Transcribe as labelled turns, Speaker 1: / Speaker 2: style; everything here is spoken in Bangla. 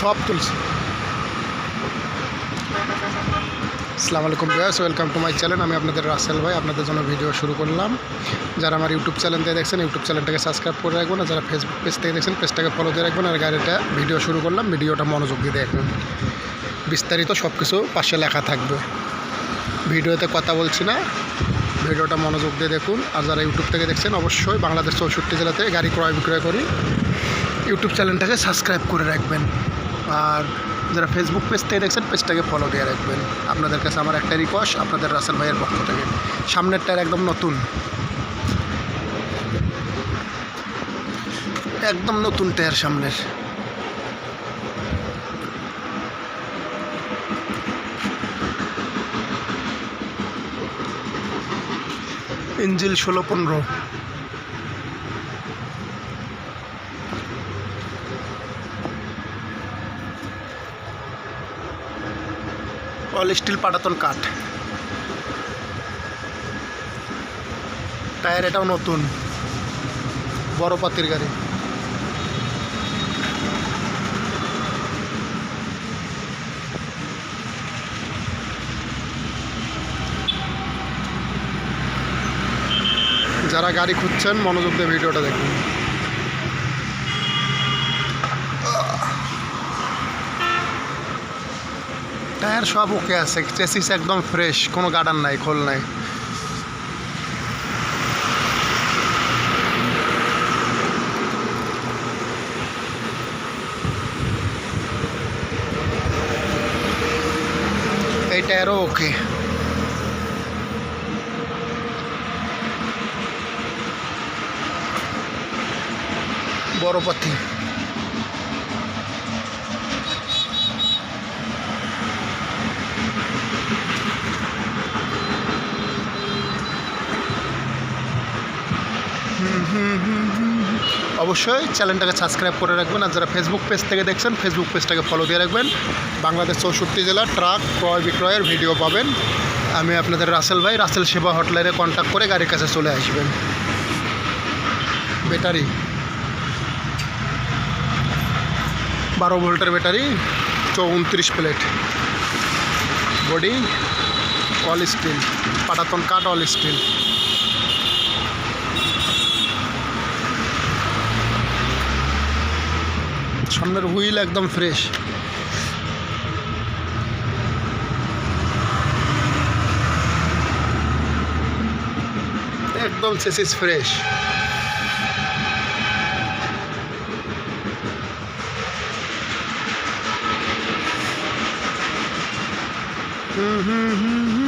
Speaker 1: সব তুলছি। আসসালামু আলাইকুম Biyas welcome to my channel আমি আপনাদের রাসেল ভাই, আপনাদের জন্য ভিডিও শুরু করলাম। যারা আমার ইউটিউব চ্যানেল থেকে দেখছেন ইউটিউব চ্যানেলটাকে সাবস্ক্রাইব করে রাখবেন আর যারা ফেসবুক পেজ থেকে দেখছেন পেজটাকে ফলো দিয়ে রাখবেন। আর গাড়িটা ভিডিও শুরু করলাম ভিডিওটা মনোযোগ দিয়ে দেখবেন। বিস্তারিত সব কিছু পাশে লেখা থাকবে। ভিডিওতে কথা বলছি না, ভিডিওটা মনোযোগ দিয়ে দেখুন। আর যারা ইউটিউব থেকে দেখছেন, অবশ্যই বাংলাদেশ চৌষট্টি জেলাতে গাড়ি ক্রয় বিক্রয় করি। ইউটিউব চ্যানেলটাকে সাবস্ক্রাইব করে রাখবেন। আর যারা ফেসবুক পেজ থেকে দেখছেন পেজটাকে ফলো দিয়ে রাখবেন। আপনাদের কাছে আমার একটা রিকোয়েস্ট আপনাদের রাসেল ভাইয়ের পক্ষ থেকে। সামনের টায়ার একদম নতুন। একদম নতুন টায়ার সামনের। ইঞ্জিল ষোলো পনেরো। অল স্টিল পাটাতন কাঠ। টায়ার এটাও নতুন। বড় পাতির গাড়ি। যারা গাড়ি খুঁজছেন, মনোযোগ দিয়ে ভিডিওটা দেখুন। টায়ার সব ওকে আছে চেসিস একদম ফ্রেশ কোনো গার্ডার নাই, খোল নাই। এই টায়ারও ওকে। বড় পাতি অবশ্যই চ্যানেলটাকে সাবস্ক্রাইব করে রাখবেন আর যারা ফেসবুক পেজ থেকে দেখছেন ফেসবুক পেজটাকে ফলো দিয়ে রাখবেন। বাংলাদেশ চৌষট্টি জেলা ট্রাক ক্রয় বিক্রয়ের ভিডিও পাবেন। আমি আপনাদের রাসেল ভাই, রাসেল সেবা হটলাইনে কন্ট্যাক্ট করে গাড়ির কাছে চলে আসবেন। ব্যাটারি বারো ভোল্টের ব্যাটারি চৌত্রিশ প্লেট বডি অল স্টিল পাটাতন কাঠ অল স্টিল সামনের হুইল একদম ফ্রেশ। একদম চেসিস ফ্রেশ হুম হুম হুম।